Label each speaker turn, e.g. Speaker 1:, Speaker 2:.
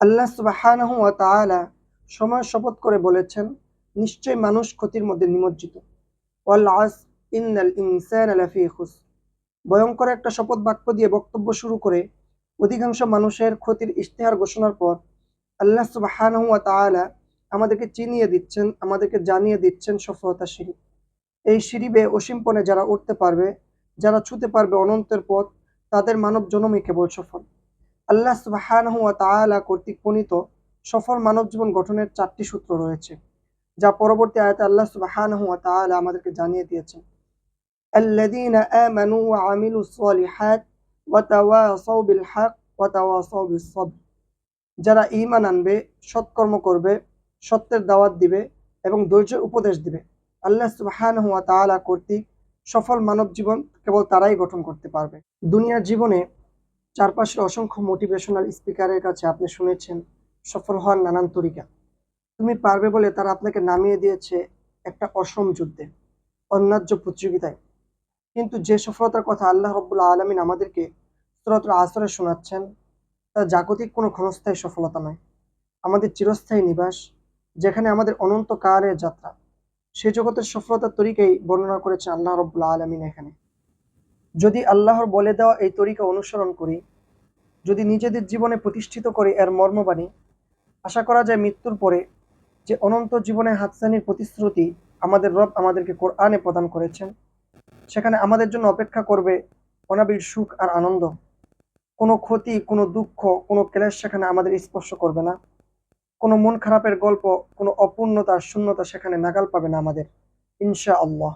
Speaker 1: আল্লাহ সুবাহানাহু তাআলা সময় শপথ করে বলেছেন, নিশ্চয় মানুষ ক্ষতির মধ্যে নিমজ্জিত। ভয়ঙ্কর একটা শপথ বাক্য দিয়ে বক্তব্য শুরু করে অধিকাংশ মানুষের ক্ষতির ইশতেহার ঘোষণার পর আল্লাহ সুবাহানাহু তাআলা আমাদেরকে চিনিয়ে দিচ্ছেন, আমাদেরকে জানিয়ে দিচ্ছেন সফলতা সিঁড়ি এই সিঁড়ি বেয়ে অসীমপণে যারা উঠতে পারবে, যারা ছুতে পারবে অনন্তের পথ, তাদের মানব জনমই কেবল সফল। আল্লাহ সুবাহানহু ওয়া তাআলা কর্তৃক প্রণীত সফল মানব জীবন গঠনের চারটি সূত্র রয়েছে, যা পরবর্তী আয়াতে আল্লাহ সুবাহানহু ওয়া তাআলা আমাদেরকে জানিয়ে দিয়েছেন। যারা ঈমান আনবে, সৎকর্ম করবে, সত্যের দাওয়াত দিবে এবং ধৈর্যের উপদেশ দিবে, আল্লাহ সুবহানাহু ওয়া তাআলা কর্তৃক সফল মানব জীবন কেবল তারাই গঠন করতে পারবে। দুনিয়ার জীবনে চারপাশের অসংখ্য মোটিভেশনাল স্পিকারের কাছে আপনি শুনেছেন, সফল হওয়ার নানান তরিকা। তুমি পারবে বলে তারা আপনাকে নামিয়ে দিয়েছে একটা অসম যুদ্ধে, অন্যায্য প্রতিযোগিতায়। কিন্তু যে সফলতার কথা আল্লাহ রব্বুল আলমিন আমাদেরকে সুরাতুল আসরে শোনাচ্ছেন, তা জাগতিক কোনো ক্ষণস্থায়ী সফলতা নয়। আমাদের চিরস্থায়ী নিবাস, যেখানে আমাদের অনন্ত কালের যাত্রা। সে জগতের সফলতার তরিকাই বর্ণনা করেছে আল্লাহ রব্বুল আলমিন এখানে। যদি আল্লাহর বলে দেওয়া এই তরিকা অনুসরণ করি যদি নিজেদের জীবনে প্রতিষ্ঠিত করে এর মর্মবাণী, আশা করা যায় মৃত্যুর পরে যে অনন্ত জীবনে হাতসানির প্রতিশ্রুতি আমাদের রব আমাদেরকে কোরআনে প্রদান করেছেন, সেখানে আমাদের জন্য অপেক্ষা করবে অনাবিল সুখ আর আনন্দ। কোনো ক্ষতি, কোনো দুঃখ, কোনো ক্লেশ সেখানে আমাদের স্পর্শ করবে না। কোনো মন খারাপের গল্প, কোনো অপূর্ণতা, শূন্যতা সেখানে নাগাল পাবে না আমাদের। ইনশা আল্লাহ